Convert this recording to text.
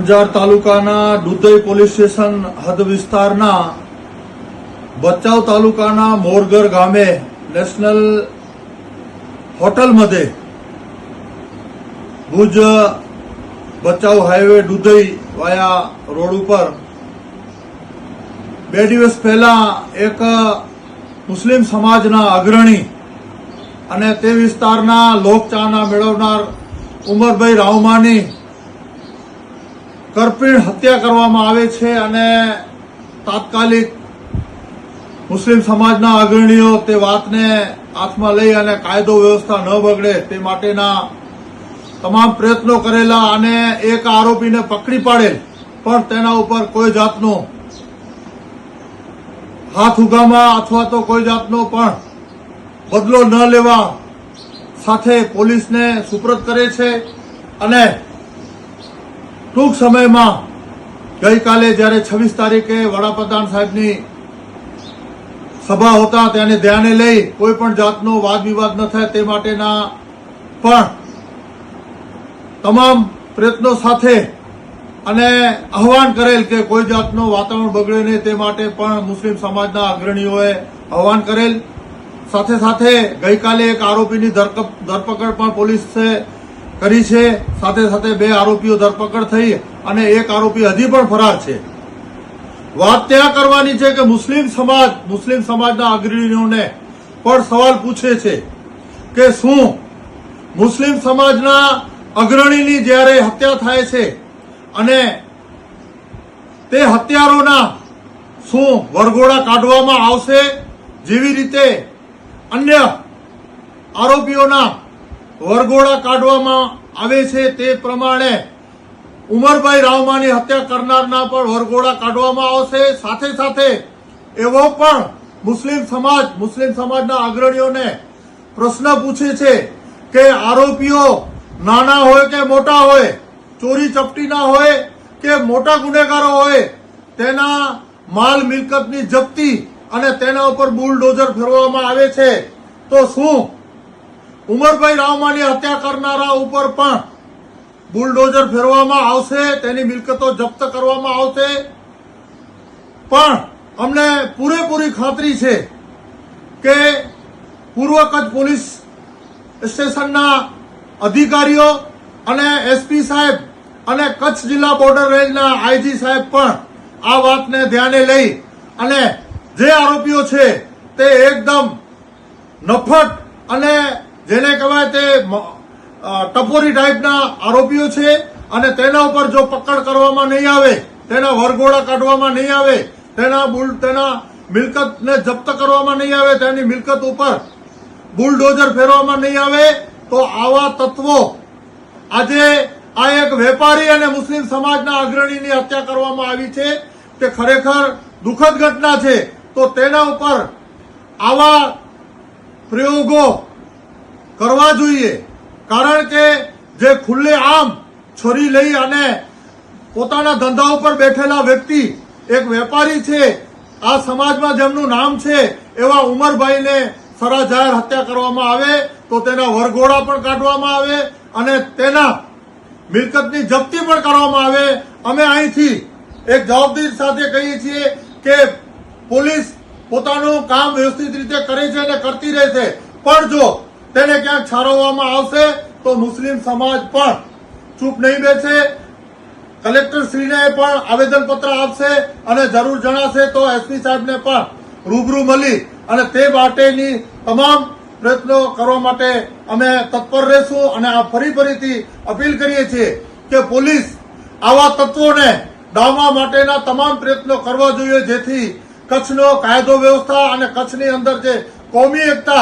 અંજાર તાલુકાના Dudhai police station હદ વિસ્તારના ભચાઉ તાલુકાના મોરગર ગામે નેશનલ હોટલ મધ્યે Bhuj Bhachau highway Dudhai via road ઉપર બે દિવસ પહેલા એક મુસ્લિમ સમાજના અગ્રણી અને તે વિસ્તારના લોકચાહના મેળવનાર ઉમરભાઈ રાવમાની કરપીણ હત્યા કરવામાં આવે છે અને તાત્કાલિક મુસ્લિમ સમાજના અગ્રણીઓ તે વાતને હાથમાં લઈ અને કાયદો વ્યવસ્થા ન બગડે તે માટેના તમામ પ્રયત્નો કરેલા અને એક આરોપીને પકડી પાડેલ. પણ તેના ઉપર કોઈ જાતનો હાથ ઉગામાં અથવા તો કોઈ જાતનો પણ બદલો ન લેવા સાથે પોલીસને સુપ્રત કરે છે અને ટૂંક સમયમાં ગઈકાલે જ્યારે છવ્વીસ તારીખે વડાપ્રધાન સાહેબની સભા હોતા તેને ધ્યાને લઈ કોઈ પણ જાતનો વાદ વિવાદ ન થાય તે માટેના પણ તમામ પ્રયત્નો સાથે અને આહવાન કરેલ કે કોઈ જાતનું વાતાવરણ બગડે નહીં તે માટે પણ મુસ્લિમ સમાજના અગ્રણીઓએ આહવાન કરેલ. સાથે સાથે ગઈકાલે એક આરોપીની ધરપકડ પણ પોલીસે કરી છે. સાથે સાથે બે આરોપીઓ ધરપકડ થઈ અને એક આરોપી હજી પણ ફરાર છે. વાત ત્યાં કરવાની છે કે મુસ્લિમ સમાજ, મુસ્લિમ સમાજના અગ્રણીઓને પણ સવાલ પૂછે છે કે શું મુસ્લિમ સમાજના અગ્રણીની જ્યારે હત્યા થાય છે અને તે હત્યારોના શું વરઘોડા કાઢવામાં આવશે? જેવી રીતે અન્ય આરોપીઓના વરઘોડા કાઢવામાં આવે છે તે પ્રમાણે ઉમરભાઈ રાવમાની હત્યા કરનારના પણ વરઘોડા કાઢવામાં આવશે. સાથે સાથે એવો પણ મુસ્લિમ સમાજ, મુસ્લિમ સમાજના અગ્રણીઓને પ્રશ્ન પૂછે છે કે આરોપીઓ નાના હોય કે મોટા હોય, ચોરી ચપટીના હોય કે મોટા ગુનેગારો હોય, તેના માલ મિલકતની જપ્તી અને તેના ઉપર બુલડોઝર ફેરવવામાં આવે છે. તો શું ઉમરભાઈ રાવમાની હત્યા કરનારા ઉપર પણ બુલડોઝર ફેરવામાં આવશે, તેની મિલકતો જપ્ત કરવામાં આવશે. પણ અમને પૂરેપૂરી ખાતરી છે કે પૂર્વ કચ્છ પોલીસ સ્ટેશનના અધિકારીઓ અને એસપી સાહેબ અને કચ્છ જિલ્લા બોર્ડર રેન્જના આઈજી સાહેબ પણ આ વાતને ધ્યાને લઈ અને જે આરોપીઓ છે તે એકદમ નફટ અને જેને કહેવાય તે ટપોરી ટાઈપના આરોપીઓ છે અને તેના ઉપર જો પકડ કરવામાં નહીં આવે, તેના વરઘોડા કાઢવામાં નહીં આવે, તેના બુલ, તેના મિલકતને જપ્ત કરવામાં નહીં આવે, તેની મિલકત ઉપર બુલડોઝર ફેરવામાં નહીં આવે, તો આવા તત્વો આજે આ એક વેપારી અને મુસ્લિમ સમાજના અગ્રણીની હત્યા કરવામાં આવી છે. તે ખરેખર દુઃખદ ઘટના છે. તો તેના ઉપર આવા પ્રયોગો કરવા જોઈએ. કારણ કે જે ખુલ્લે આમ છરી લઈ અને પોતાના ધંધા ઉપર બેઠેલા વ્યક્તિ એક વેપારી છે, આ સમાજમાં જેમનું નામ છે, એવા ઉમરભાઈને સરા જાહેર હત્યા કરવામાં આવે, તો તેના વરઘોડા પણ કાઢવામાં આવે અને તેના મિલકતની જપ્તી પણ કરવામાં આવે. અમે અહીંથી એક જવાબદારી સાથે કહીએ છીએ કે પોલીસ પોતાનું કામ વ્યવસ્થિત રીતે કરે છે અને કરતી રહેશે. પણ જો તેને ક્યાંક છારવવામાં આવશે તો મુસ્લિમ સમાજ પણ ચૂપ નહીં બેસે. કલેક્ટરશ્રીને પણ આવેદનપત્ર આપશે અને જરૂર જણાશે તો એસપી સાહેબને પણ રૂબરૂ મળી અને તે માટેની તમામ પ્રયત્નો કરવા માટે અમે તત્પર રહેશું અને આ ફરી ફરીથી અપીલ કરીએ છીએ કે પોલીસ આવા તત્વોને ડામવા માટેના તમામ પ્રયત્નો કરવા જોઈએ જેથી કચ્છનો કાયદો વ્યવસ્થા અને કચ્છની અંદર જે કોમી એકતા